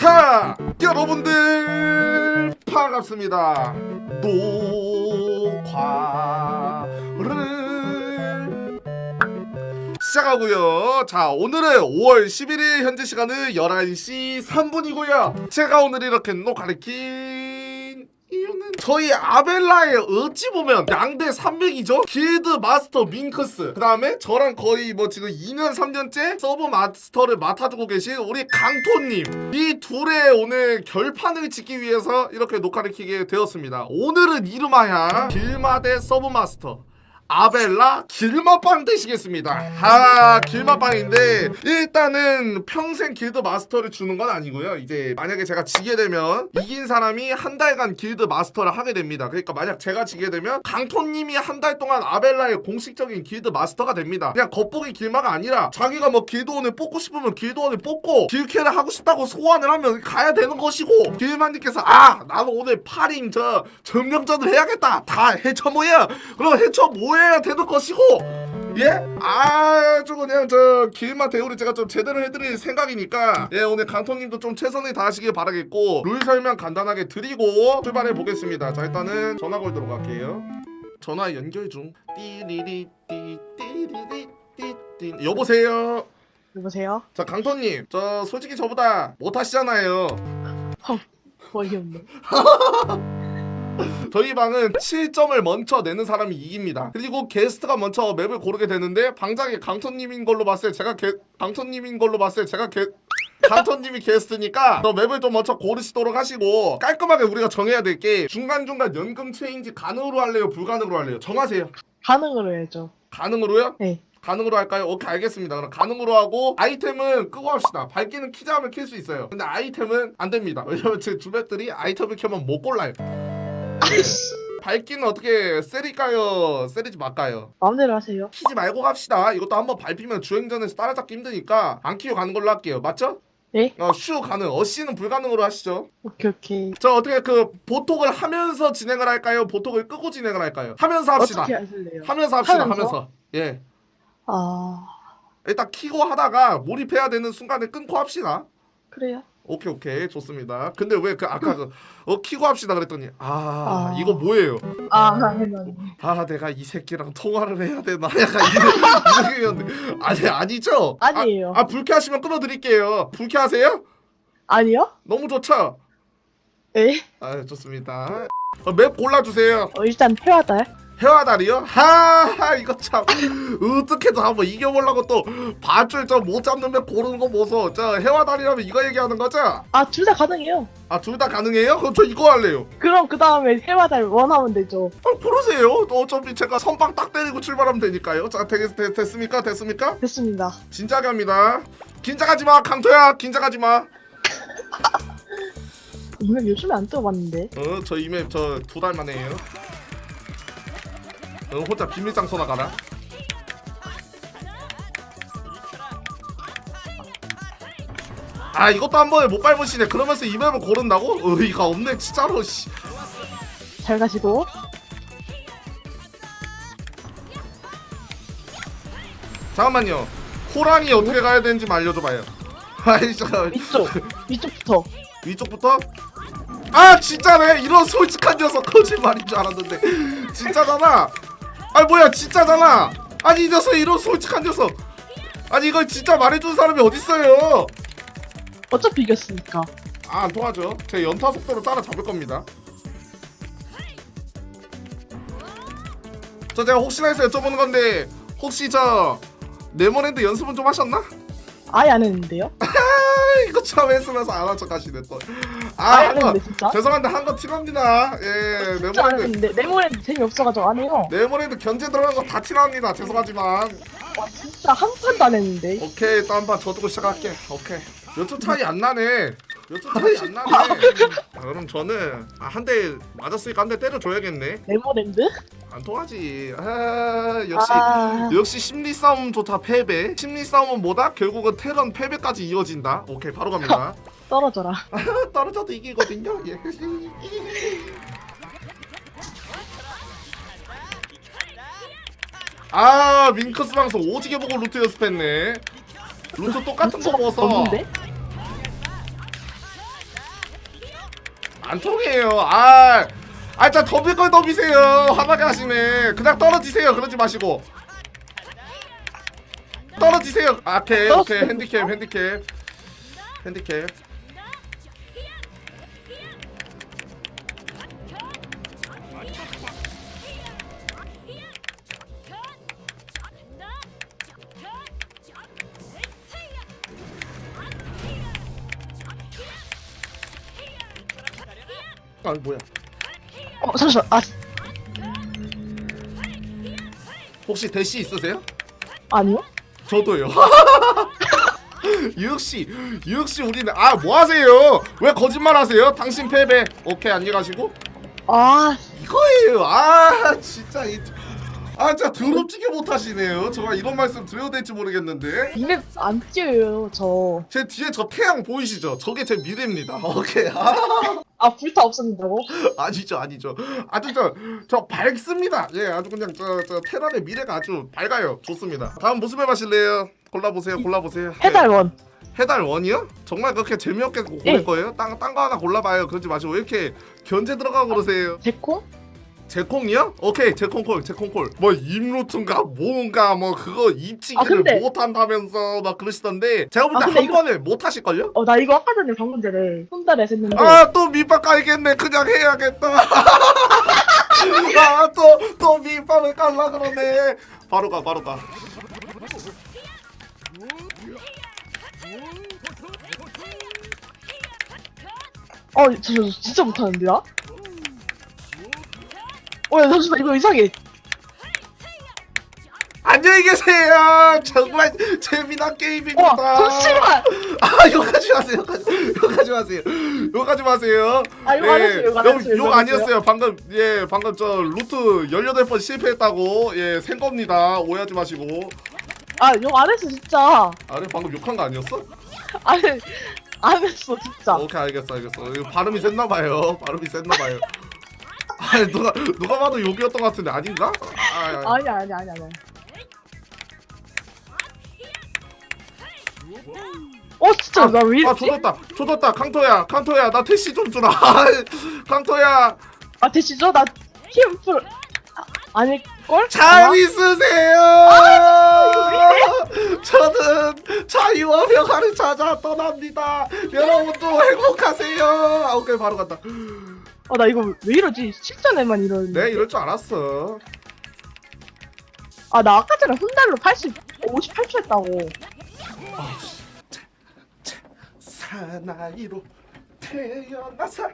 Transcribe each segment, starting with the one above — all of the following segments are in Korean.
자, 여러분들 반갑습니다. 녹화를 시작하고요. 자, 오늘은 5월 11일 현재 시간은 11시 3분이고요. 제가 오늘 이렇게 녹화를 킨 이유는 저희 아벨라의 어찌 보면 양대 300이죠? 길드 마스터 밍크스. 그 다음에 저랑 거의 뭐 지금 2년 3년째 서브 마스터를 맡아주고 계신 우리 강토님. 이 둘의 오늘 결판을 짓기 위해서 이렇게 녹화를 키게 되었습니다. 오늘은 이름하여 길마 대 서브 마스터 아벨라 길마빵 되시겠습니다. 아 길마빵인데 일단은 평생 길드 마스터를 주는 건 아니고요. 이제 만약에 제가 지게 되면 이긴 사람이 한 달간 길드 마스터를 하게 됩니다. 그러니까 만약 제가 지게 되면 강토님이 한 달 동안 아벨라의 공식적인 길드 마스터가 됩니다. 그냥 겉보기 길마가 아니라 자기가 뭐 길드원을 뽑고 싶으면 길드원을 뽑고 길캐를 하고 싶다고 소환을 하면 가야 되는 것이고 길마님께서 아 나도 오늘 파링 저 점령전을 해야겠다 다 해쳐 모여 그럼 해쳐 모여 야 되는 것이고 예? 아주 그냥 저 길마 대우를 제가 좀 제대로 해드릴 생각이니까 예 오늘 강토님도 좀 최선을 다하시길 바라겠고 룰 설명 간단하게 드리고 출발해 보겠습니다 자 일단은 전화 걸도록 할게요 전화 연결 중 띠리리 띠 띠리리 띠띠 여보세요 여보세요? 자 강토님 저 솔직히 저보다 못하시잖아요 어이없네. 저희 방은 7점을 먼저 내는 사람이 이깁니다. 그리고 게스트가 먼저 맵을 고르게 되는데 방장이 강토님인 걸로 봤을 때 제가 게, 강토님인 걸로 봤을 때 제가 게, 강토님이 게스트니까 저 맵을 좀 먼저 고르시도록 하시고 깔끔하게 우리가 정해야 될 게 중간중간 연금 체인지 가능으로 할래요? 불가능으로 할래요? 정하세요. 가능으로 해야죠. 가능으로요? 네. 가능으로 할까요? 오케이 알겠습니다. 그럼 가능으로 하고 아이템은 끄고 합시다. 밝기는 키자 하면 킬 수 있어요. 근데 아이템은 안 됩니다. 왜냐면 제 주변들이 아이템을 켜면 못 골라요. 아이씨. 밝기는 어떻게 세릴까요? 세리지 말까요? 마음대로 하세요. 키지 말고 갑시다. 이것도 한번 밟히면 주행전에서 따라잡기 힘드니까 안 키고 가는 걸로 할게요. 맞죠? 네? 어, 슈 가능. 어시는 불가능으로 하시죠. 오케이 오케이. 저 어떻게 그 보톡을 하면서 진행을 할까요? 보톡을 끄고 진행을 할까요? 하면서 합시다. 어떻게 하실래요? 하면서 합시다. 하면서? 하면서. 예. 아 일단 키고 하다가 몰입해야 되는 순간에 끊고 합시다. 그래요? 오케이 오케이 좋습니다. 근데 왜 그 아까 그어 키고 합시다 그랬더니 아, 아. 이거 뭐예요? 아. 아 내가 이 새끼랑 통화를 해야 되나 약간 이 생각이었는데 아니 아니죠? 아니에요. 아, 아 불쾌하시면 끊어드릴게요. 불쾌하세요? 아니요? 너무 좋죠? 에? 아 좋습니다. 어, 맵 골라주세요. 어, 일단 회화달. 해와다리요? 하하 이거 참 어떻게든 한번 이겨보려고 또 밧줄 저 못 잡는 맵 고르는 거 보소. 저 해와다리라면 이거 얘기하는 거죠? 아 둘 다 가능해요. 아 둘 다 가능해요? 그럼 저 이거 할래요. 그럼 그 다음에 회화달 원하면 되죠. 아, 고르세요. 또 어차피 제가 선빵 딱 때리고 출발하면 되니까요. 자 됐, 됐, 됐습니까? 됐습니까? 됐습니다. 진작에 합니다. 긴장하지 마, 강토야. 긴장하지 마. 이맵 요즘에 안 떠봤는데. 어, 저 이맵 저 두 달 만에 해요. 어, 혼자 비밀 장소 나가라. 아, 이것도 한 번에 못 밟으시네. 그러면서 이 맵을 고른다고? 의의가 없네, 진짜로. 씨. 잘 가시고. 잠깐만요. 호랑이 어떻게 가야 되는지 만 알려줘봐요. 아이, 잠깐. 위쪽. 위쪽부터. 위쪽부터? 아 진짜네 이런 솔직한 녀석 거짓말인 줄 알았는데 진짜잖아 아 뭐야 진짜잖아. 아니 이 녀석 이런 솔직한 녀석. 아니 이걸 진짜 말해준 사람이 어딨어요? 어차피 이겼으니까. 아 안 통하죠 제 연타 속도로 따라잡을 겁니다. 저 제가 혹시나 해서 여쭤보는 건데 혹시 저 네모랜드 연습은 좀 하셨나? 아예 안 했는데요? 아 이거 처음 했으면서 안 한척 하시네 또 아예 안 아, 했는데 진짜? 죄송한데 한 거 티납니다. 예, 진짜 안 네모랜드 했는데 네모랜드 재미없어가지고 안 해요. 네모랜드 견제 들어간 거 다 티납니다. 죄송하지만 와 진짜 한 판도 안 했는데. 오케이 또한번 저두고 시작할게. 오케이 몇 초 차이 안 나네. 몇초 차이 안 나네. 아, 그럼 저는 아, 한 대 맞았으니까 한 대 때려줘야겠네. 네모랜드? 안 통하지. 아 역시 아. 역시 심리 싸움 좋다 패배. 심리 싸움은 뭐다? 결국은 테런 패배까지 이어진다. 오케이 바로 갑니다. 떨어져라. 떨어져도 이기거든요. 예. 아 밍크스 방송 오지게 보고 루트 연습했네. 루트 똑같은 거 먹어서. 없는데? 안 통해요. 아, 아, 자 덤빌 걸 덤비세요. 화나게 하시네. 그냥 떨어지세요. 그러지 마시고. 떨어지세요. 아, 오케이, 오케이. 핸디캡, 핸디캡, 핸디캡. 아, 뭐야? 어 잠시만 아 혹시 대시 있으세요? 아니요? 저도요. 역시 역시 우리는 아 뭐 하세요? 왜 거짓말 하세요? 당신 패배. 오케이 안녕히 가시고 아 이거예요. 아 진짜 이. 아 진짜 더럽지게 못하시네요. 정말 이런 말씀 드려도 될지 모르겠는데 이맵 안 뛰어요 저. 제 뒤에 저 태양 보이시죠? 저게 제 미래입니다. 오케이 아, 아 불타 없어진다고? 아니죠 아니죠. 아주 저 저 밝습니다. 예 아주 그냥 저 저 테란의 미래가 아주 밝아요. 좋습니다. 다음 무슨 맵 하실래요? 골라보세요 골라보세요. 네. 해달원. 해달 원이요? 정말 그렇게 재미없게 고를 예. 거예요? 딴 딴거 하나 골라봐요. 그러지 마시고 왜 이렇게 견제 들어가고 그러세요? 제콩? 제콩이요? 오케이 제콩콜 제콩콜 뭐 입루트인가 뭔가 뭐 그거 아, 입치기를 근데- 못한다면서 막 그러시던데 제가 볼 아, 때 근데 한 이거- 번에 못 하실걸요? 어 나 이거 아까 전에 방금 전에 손달에 했는데 아 또 밑밥 깔겠네 그냥 해야겠다 아또 또 밑밥을 깔라 그러네 바로 가 바로 가 어, 저, 저 진짜 못하는데, 나? 어, 야, 잠시만, 이거 이상해. 안녕히 계세요. 정말 재미난 게임입니다. 와, 잠시만! 아 욕하지 마세요. 욕하지, 욕하지 마세요. 욕하지 마세요. 아, 욕 안 했어요, 욕안 욕, 했어요, 욕 욕안 아니었어요. 방금 예 방금 저 루트 18번 실패했다고 예생 겁니다. 오해하지 마시고. 아, 욕 안 했어, 진짜. 아니 방금 욕한 거 아니었어? 아니, 안 했어, 진짜. 오케이 알겠어 알겠어. 이거 발음이 셌나 봐요. 발음이 셌나 봐요 아니 누가 누가 봐도 욕이었던 것 같은데 아닌가? 아, 아, 아니, 아니, 아니, 아니. 어, 진짜, 나 왜 아? 조졌다 조졌다 강토야 강토야 나 택시 좀 주라 강토야 아, 대시죠? 나 아, 아닐 걸? 잘 아마? 있으세요. 저는 자유와 평화를 찾아 떠납니다. 여러분도 행복하세요. 아, 오케이 바로 간다. 아, 나 이거 왜 이러지? 실전에만 이러는데. 네 이럴 줄 알았어. 아, 나 아까 전에 혼달로 80, 58초 했다고. 사나이로 태어나서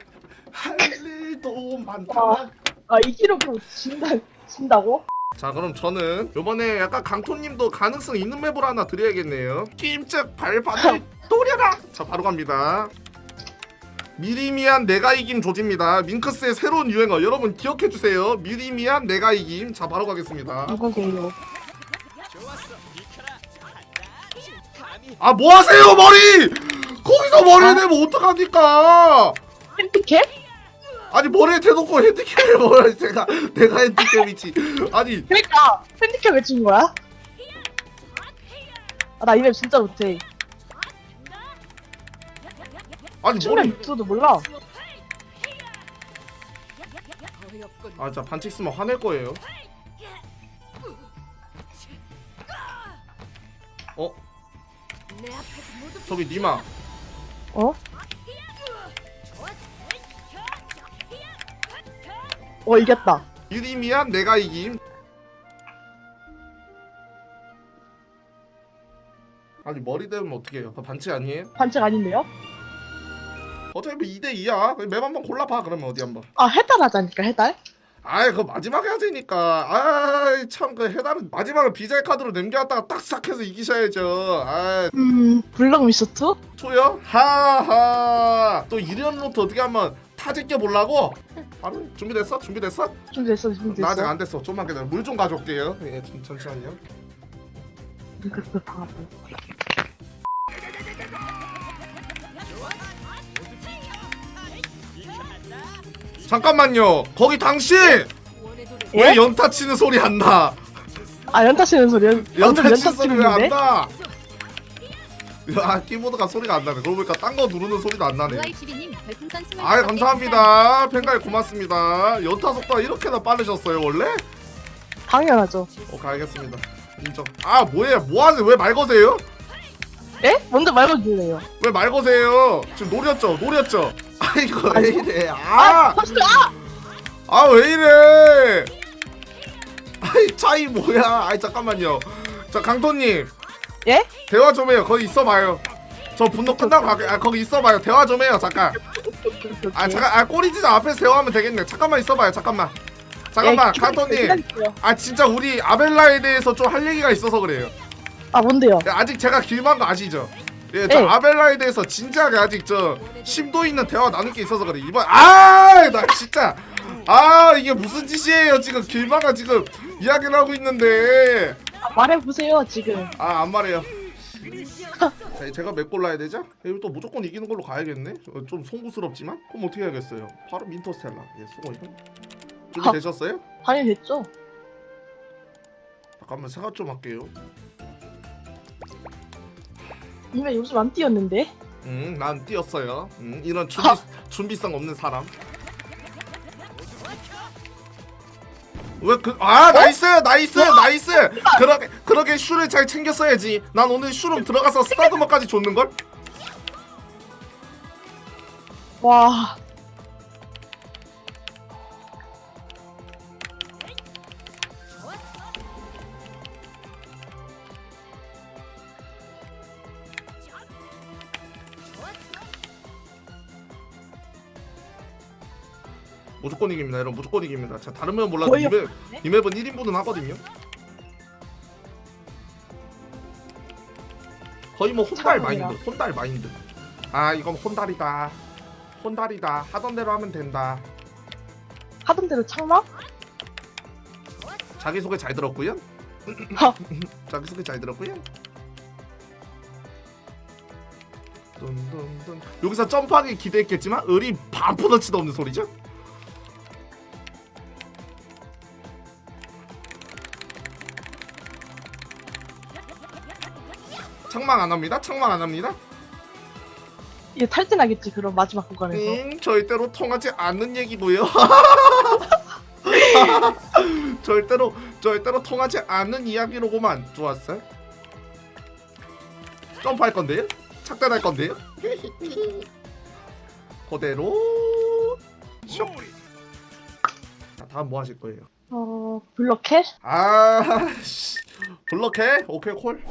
할 일도 많다. 아. 아, 이 기록으로 진다, 진다고? 자 그럼 저는 요번에 약간 강토님도 가능성 있는 맵을 하나 드려야겠네요 낌쩍 발바닥 또려라 자 바로 갑니다 미리미안 내가 이김 조지입니다. 밍크스의 새로운 유행어. 여러분 기억해 주세요. 미리미안 내가 이김. 자 바로 가겠습니다. 누구게요? 아 뭐하세요 머리? 거기서 머리 내면 어떡합니까? 핸디캡? 아니 머리에 대놓고 핸디캡을 뭐야 제가 내가 핸디캡이지. 아니. 그러니까 핸디캡 왜친 거야? 아, 나 이맵 진짜 못해. 아니 머리 유튜도 몰라. 아 진짜 반칙 쓰면 화낼 거예요 어? 저기 니마 어? 어, 이겼다. 유리미안 내가 이김 아니 머리 대면 어떡해요 그거 반칙 아니에요? 반칙 아닌데요? 어차피 2대2야 맵 한번 골라봐 그러면 어디 한번 아, 해달 하자니까, 해달? 아이 그거 마지막에 하자니까 아이 참 그 해달은 마지막에 비자의 카드로 남겨놨다가 딱 싹 해서 이기셔야죠 아이 음, 블럭 미스트? 초요? 하하 또 이런 로트 어떻게 한번 타제껴 보려고? 바로 준비됐어? 준비됐어? 준비됐어, 나 아직 준비됐어. 안 됐어 좀만 기다려 물 좀 가져올게요 예 좀, 잠시만요 잠깐만요 거기 당신 예? 왜 연타 치는 소리 안 나? 아, 연타 치는 소리. 연, 연타 연타 치는 소리 왜안 치는데? 나? 야 키보드가 소리가 안 나네. 그러고 보니까 딴 거 누르는 소리도 안 나네. 별풍선 개 감사합니다. 팬가이 고맙습니다. 연타 속도가 이렇게나 빠르셨어요 원래? 당연하죠. 오케이 알겠습니다. 인정. 아 뭐예요? 뭐하세요? 왜 말 거세요? 예? 먼저 말고 줄래요. 왜 말 거세요? 지금 노렸죠? 노렸죠? 아 이거 왜. 이래? 아, 아! 벌써 아! 아 왜 이래? 아이 차이 뭐야? 아이 잠깐만요. 자 강토님 예? 대화 좀 해요. 거기 있어봐요. 저 분노 끝나고 갈게. 아 거기 있어봐요. 대화 좀 해요. 잠깐. 아 잠깐. 아 꼬리지자 앞에서 대화하면 되겠네. 잠깐만 있어봐요. 잠깐만. 잠깐만 예, 강토님. 아 진짜 우리 아벨라에 대해서 좀 할 얘기가 있어서 그래요. 아 뭔데요? 야, 아직 제가 길만 거 아시죠? 예, 저 네. 아벨라에 대해서 진지하게 아직 저 심도 있는 대화 나눌 게 있어서 그래. 이번 아, 나 진짜 아 이게 무슨 짓이에요? 지금 길마가 지금 이야기를 하고 있는데 아, 말해보세요 지금. 아 안 말해요. 자, 제가 몇골 나야 되죠? 이거 또 무조건 이기는 걸로 가야겠네. 어, 좀 송구스럽지만 그럼 어떻게 해야겠어요? 바로 민터스텔라. 예, 수고해요. 준비 하. 되셨어요? 당연히 됐죠. 잠깐만 생각 좀 할게요. 이미 요즘 안 뛰었는데. 응, 난 뛰었어요. 응, 이런 준비, 준비성 없는 사람. 왜 그, 아, 나이스, 나이스, 나이스! 그러게, 그러게 슈를 잘 챙겼어야지. 난 오늘 슈룸 들어가서 스타드머까지 줬는걸? 와. 무조건 이깁니다, 여러분. 무조건 이깁니다. 자, 다른 맵은 몰라도 이 맵, 이 맵은 1인분은 하거든요. 거의 뭐 혼달. 마인드, 혼달 마인드. 아, 이건 혼달이다. 혼달이다. 하던 대로 하면 된다. 하던 대로 창막? 자기소개 잘 들었고요. 하. 자기소개 잘 들었고요. 뚠뚠뚠. 여기서 점프하기 기대했겠지만 을이 반푸너치도 없는 소리죠? 창망 안 합니다. 창망 안 합니다. 이게 탈진하겠지 그럼 마지막 구간에서. 음, 절대로 통하지 않는 얘기고요. 절대로 절대로 통하지 않는 이야기로고만 좋았어. 점프할 건데요? 착단할 건데요? 그대로 슉. 자, 다음 뭐 하실 거예요? 어 블럭해? 아, 씨. 블럭해? 오케이 콜.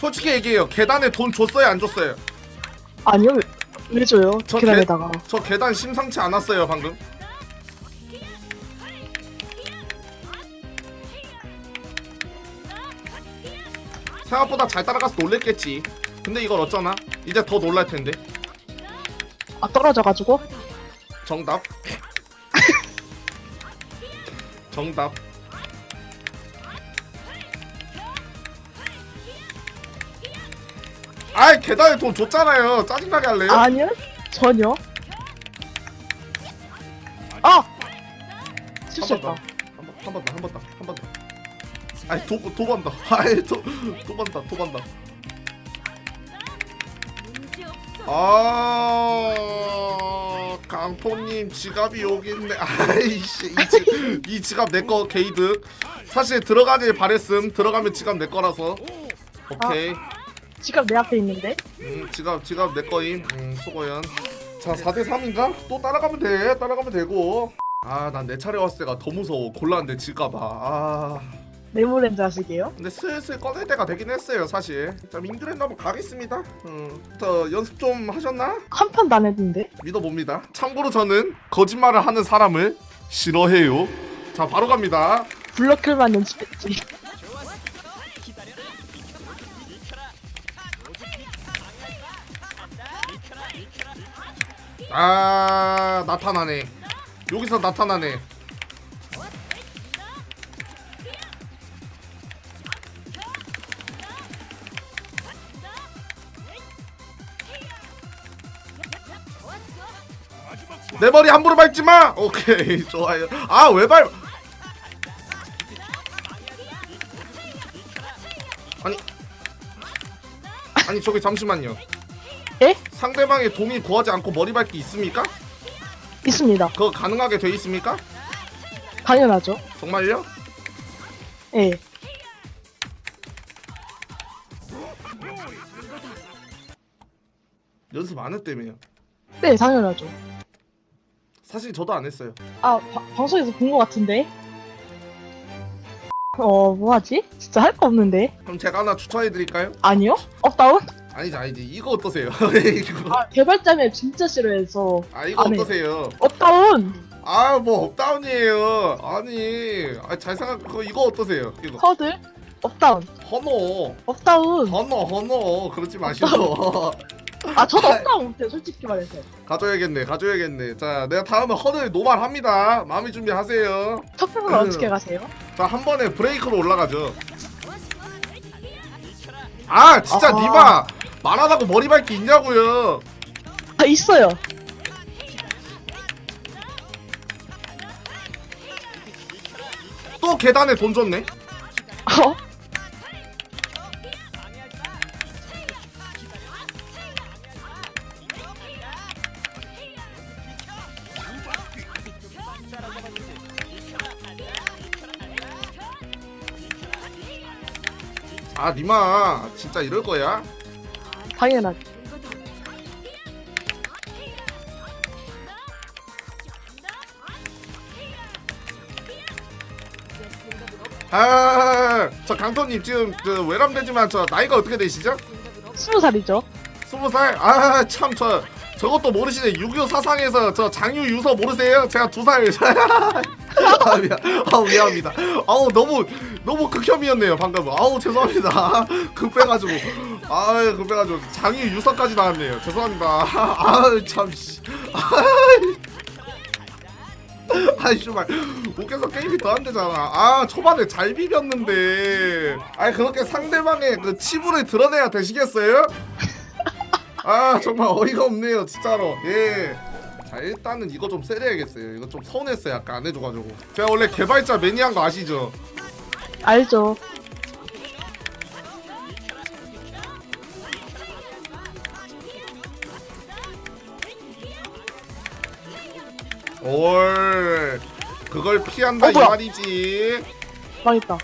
솔직히 얘기해요. 계단에 돈 줬어요, 안 줬어요? 아니요. 왜, 왜 줘요? 저 계단에다가. 저 계단 심상치 않았어요, 방금. 생각보다 잘 따라가서 놀랬겠지. 근데 이걸 어쩌나? 이제 더 놀랄 텐데. 아 떨어져가지고. 정답. 정답. 아이 계단에 돈 줬잖아요. 짜증나게 할래요? 아니요. 전혀. 아. 실수했다. 한 번 더, 한 번 더, 한 번 더. 아니 도 도반다. 아이 도 도반다, 도반다. 아 강포님 지갑이 여기 있네. 아이씨 이, 지, 이 지갑 내 거 게이득. 사실 들어가길 바랬음. 들어가면 지갑 내 거라서. 오케이. 지갑 내 앞에 있는데. 음, 지갑 지갑 내 거임. 음, 수고연. 자, 4대 3인가? 또 따라가면 돼. 따라가면 되고. 아, 난 내 차례 왔을 때가 더 무서워. 곤란한데 질까봐. 아. 네모랜드 하시게요? 근데 슬슬 꺼낼 때가 되긴 했어요, 사실. 자, 민규랜드 한번 가겠습니다. 음, 저 연습 좀 하셨나? 한 판도 안 했는데. 믿어봅니다. 참고로 저는 거짓말을 하는 사람을 싫어해요. 자, 바로 갑니다. 블럭킬만 연습했지. 아 나타나네 여기서 나타나네 내 머리 함부로 밟지 마. 오케이 좋아요. 아 왜 밟? 아니 아니 저기 잠시만요. 예? 상대방의 동의 구하지 않고 머리 밟기 있습니까? 있습니다. 그거 가능하게 돼 있습니까? 당연하죠. 정말요? 예. 연습 안 했다며요. 네, 당연하죠. 사실 저도 안 했어요. 아, 바- 방송에서 본 것 같은데? 어, 뭐하지? 진짜 할 거 없는데? 그럼 제가 하나 추천해 드릴까요? 아니요? 업다운? 아니지 아니지 이거 어떠세요? 이거. 아, 개발자면 진짜 싫어해서. 아 이거 안. 어떠세요? 업다운! 아 뭐 업다운이에요. 아니 아, 잘 생각 그 이거 어떠세요? 이거 허들? 업다운. 헌어 업다운. 헌어 헌어 그러지 마시고 아, 저도 업다운 못해요, 솔직히 말해서. 가져야겠네 가져야겠네. 자 내가 다음에 헌을 노말합니다. 마음의 준비하세요. 첫편은 어떻게 가세요? 자 한 번에 브레이크로 올라가죠. 아 진짜 아하. 니마 말하다고 머리 밟기 있냐고요. 아, 있어요. 또 계단에 돈 줬네. 어? 아 니마 진짜 이럴 거야? 당연하죠. 아저 강토님 지금 그 외람되지만 저 나이가 어떻게 되시죠? 스무 살이죠. 스무 살? 아 참 저 저것도 모르시네 6.25 사상에서 저 장유 유서 모르세요? 제가 두살 아 미안 아우 미안합니다 아우 너무 너무 극혐이었네요 방금 아우 죄송합니다. 급해가지고. 아유 급해가지고. 장유 유서까지 나왔네요. 죄송합니다. 아유 참씨. 아이 씨발. 웃겨서 게임이 더 안 되잖아. 아 초반에 잘 비볐는데. 아니 그렇게 상대방의 그 치부를 드러내야 되시겠어요? 아 정말 어이가 없네요 진짜로. 예. 자 일단은 이거 좀 세려야겠어요. 이거 좀 서운했어요 아까 안 해줘가지고. 제가 원래 개발자 매니아인 거 아시죠? 알죠. 올 그걸 피한다 어, 이 뭐야? 말이지 망했다.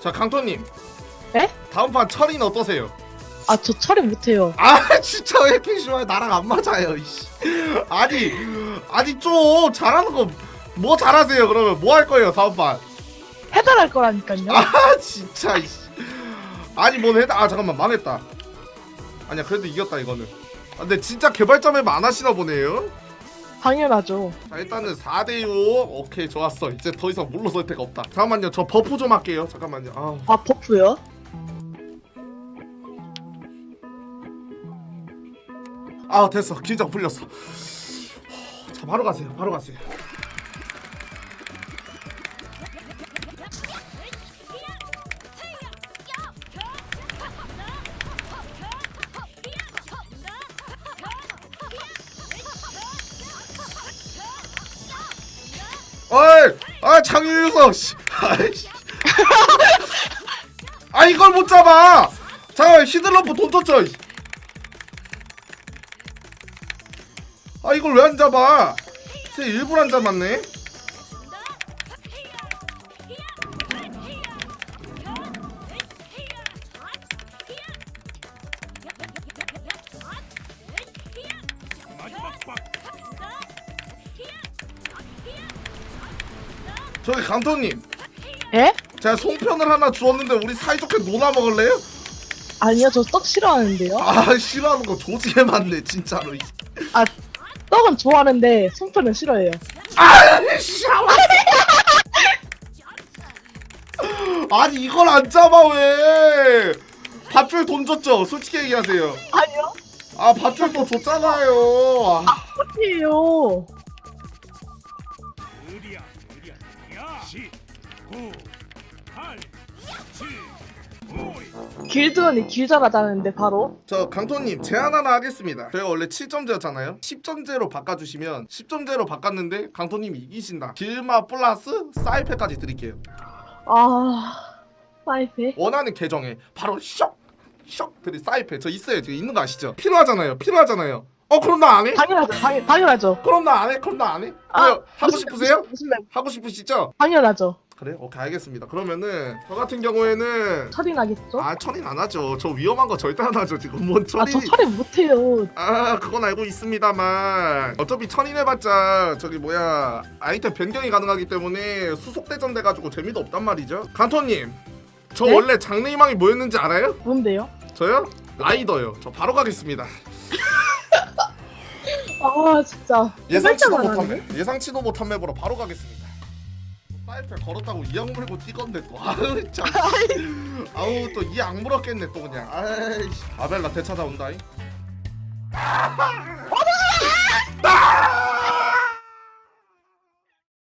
자 강토님 에? 다음 판 철인 어떠세요? 아, 저 처리 못해요. 아 진짜 왜 이렇게 심해 나랑 안 맞아요 이씨. 아니 아니 좀 잘하는 거 뭐 잘하세요 그러면? 뭐 할 거예요 다음 판? 해달할 거라니까요. 아 진짜 이씨. 아니 뭔 해다 아 잠깐만 망했다. 아니야 그래도 이겼다 이거는. 아, 근데 진짜 개발자 맵 안 하시나 보네요? 당연하죠. 자 일단은 4대6 오케이 좋았어. 이제 더 이상 물러설 데가 없다. 잠깐만요 저 버프 좀 할게요. 잠깐만요. 아 아, 버프요? 아 됐어. 긴장 풀렸어. 자 바로 가세요. 바로 가세요. 어이 아 장유 유서 씨. 아이씨. 아 이걸 못 잡아. 잠깐 히들러프 돈 줬죠 이. 아 이걸 왜 안 잡아? 쟤 일부러 안 잡았네. 저기 강토님, 예? 제가 송편을 하나 주었는데 우리 사이좋게 노나 먹을래요? 아니요, 저 떡 싫어하는데요. 아 싫어하는 거 조지게 많네 진짜로. 아, 떡은 좋아하는데 송편은 싫어해요. 아이씨 아니 이걸 안 잡아 왜? 밧줄 돈 줬죠? 솔직히 얘기하세요. 아니요, 아 밧줄 또 줬잖아요. 아, 아니에요. 느리야 느리야 야10 9 8 길드원이 길잘하자는데 바로 저 강토님 제안 하나 하겠습니다. 저희가 원래 7점제였잖아요. 10점제로 바꿔주시면 10점제로 바꿨는데 강토님이 이기신다. 길마 플러스 사이패까지 드릴게요. 아 사이페 원하는 계정에 바로 쇽! 쇽! 드릴 사이패 저 있어요. 지금 있는 거 아시죠? 필요하잖아요. 필요하잖아요. 어 그럼 나 안 해? 당연하죠 당연, 당연하죠 그럼 나 안 해? 그럼 나 안 해? 아, 왜요? 하고 무슨- 싶으세요? 무슨 말 하고 싶으시죠? 당연하죠 그래? 오케이 알겠습니다. 그러면은 저 같은 경우에는 처리 나겠죠 아 처리는 안 하죠. 저 위험한 거 절대 안 하죠. 지금 뭔 처리? 아저 처리 못해요 아 그건 알고 있습니다만 어차피 천인해봤자 저기 뭐야 아이템 변경이 가능하기 때문에 수속대전 돼가지고 재미도 없단 말이죠 간토님 저 네? 원래 장래 희망이 뭐였는지 알아요? 뭔데요 저요? 라이더요 저 바로 가겠습니다 아 진짜 예상치도 못한. 맵 예상치도 못한 맵으로 바로 가겠습니다 파이프를 걸었다고 이 악물고 뛰건데 또. 아우 참. 아우 또 이 악물었겠네 또 그냥. 아이씨. 아벨라 대차다 온다잉. 아!